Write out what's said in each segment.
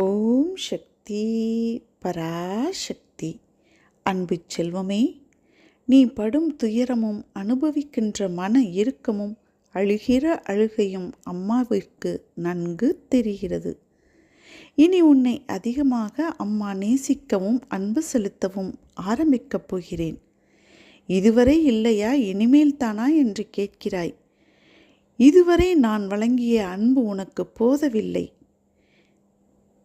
ஓம் சக்தி பராசக்தி. அன்பு செல்வமே நீ படும் துயரமும் அனுபவிக்கின்ற மன இறுக்கமும் அழுகிற அழுகையும் அம்மாவிற்கு நன்கு தெரிகிறது. இனி உன்னை அதிகமாக அம்மா நேசிக்கவும் அன்பு செலுத்தவும் ஆரம்பிக்கப் போகிறேன். இதுவரை இல்லையா இனிமேல் தானா என்று கேட்கிறாய். இதுவரை நான் வழங்கிய அன்பு உனக்கு போதவில்லை.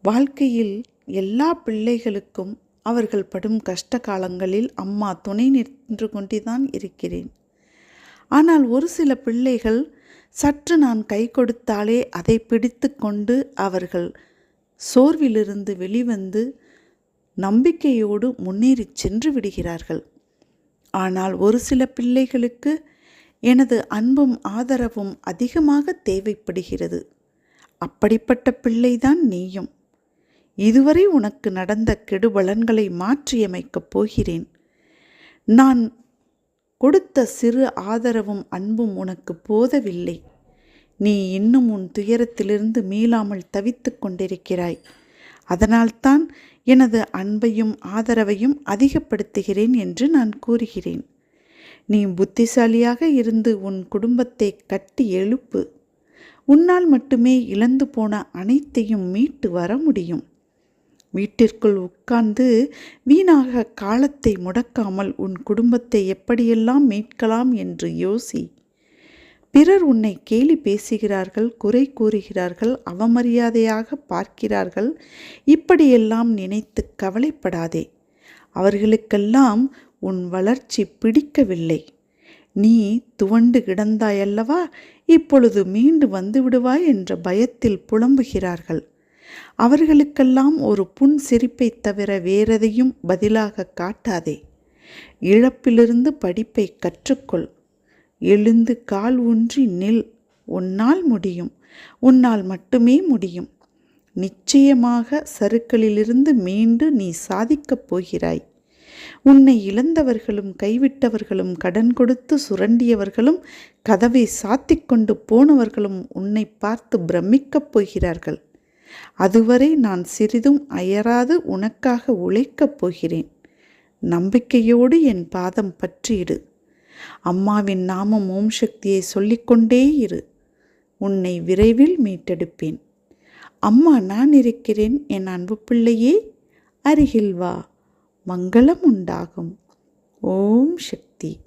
வாழ்க்கையில் எல்லா பிள்ளைகளுக்கும் அவர்கள் படும் கஷ்ட காலங்களில் அம்மா துணை நின்று கொண்டுதான் இருக்கிறேன். ஆனால் ஒரு சில பிள்ளைகள் சற்று நான் கை கொடுத்தாலே அதை பிடித்து கொண்டு அவர்கள் சோர்விலிருந்து வெளிவந்து நம்பிக்கையோடு முன்னேறி சென்று விடுகிறார்கள். ஆனால் ஒரு சில பிள்ளைகளுக்கு எனது அன்பும் ஆதரவும் அதிகமாக தேவைப்படுகிறது. அப்படிப்பட்ட பிள்ளைதான் நீயும். இதுவரை உனக்கு நடந்த கெடுபலன்களை மாற்றியமைக்கப் போகிறேன். நான் கொடுத்த சிறு ஆதரவும் அன்பும் உனக்கு போதவில்லை. நீ இன்னும் உன் துயரத்திலிருந்து மீளாமல் தவித்து கொண்டிருக்கிறாய். அதனால்தான் எனது அன்பையும் ஆதரவையும் அதிகப்படுத்துகிறேன் என்று நான் கூறுகிறேன். நீ புத்திசாலியாக இருந்து உன் குடும்பத்தை கட்டி எழுப்பு. உன்னால் மட்டுமே இழந்து போன அனைத்தையும் மீட்டு வர முடியும். வீட்டிற்குள் உட்கார்ந்து வீணாக காலத்தை முடக்காமல் உன் குடும்பத்தை எப்படியெல்லாம் மீட்கலாம் என்று யோசி. பிறர் உன்னை கேலி பேசுகிறார்கள் குறை கூறுகிறார்கள் அவமரியாதையாக பார்க்கிறார்கள். இப்படியெல்லாம் நினைத்து கவலைப்படாதே. அவர்களுக்கெல்லாம் உன் வளர்ச்சி பிடிக்கவில்லை. நீ துவண்டு கிடந்தாயல்லவா? இப்பொழுது மீண்டு வந்து விடுவாய் என்ற பயத்தில் புலம்புகிறார்கள். அவர்களுக்கெல்லாம் ஒரு புன் சிரிப்பை தவிர வேறெதையும் பதிலாக காட்டாதே. இழப்பிலிருந்து படிப்பை கற்றுக்கொள். எழுந்து கால் ஊன்றி நில். உன்னால் முடியும். உன்னால் மட்டுமே முடியும். நிச்சயமாக சருக்களிலிருந்து மீண்டு நீ சாதிக்கப் போகிறாய். உன்னை இழந்தவர்களும் கைவிட்டவர்களும் கடன் கொடுத்து சுரண்டியவர்களும் கதவை சாத்திக்கொண்டு போனவர்களும் உன்னை பார்த்து பிரமிக்கப் போகிறார்கள். அதுவரை நான் சிறிதும் அயராது உனக்காக உழைக்கப் போகிறேன். நம்பிக்கையோடு என் பாதம் பற்றியிடு. அம்மாவின் நாமம் ஓம் சக்தியை சொல்லிக்கொண்டே இரு. உன்னை விரைவில் மீட்டெடுப்பேன். அம்மா நான் இருக்கிறேன். என் அன்பு பிள்ளையே அருகில் வா. மங்களம் உண்டாகும். ஓம் சக்தி.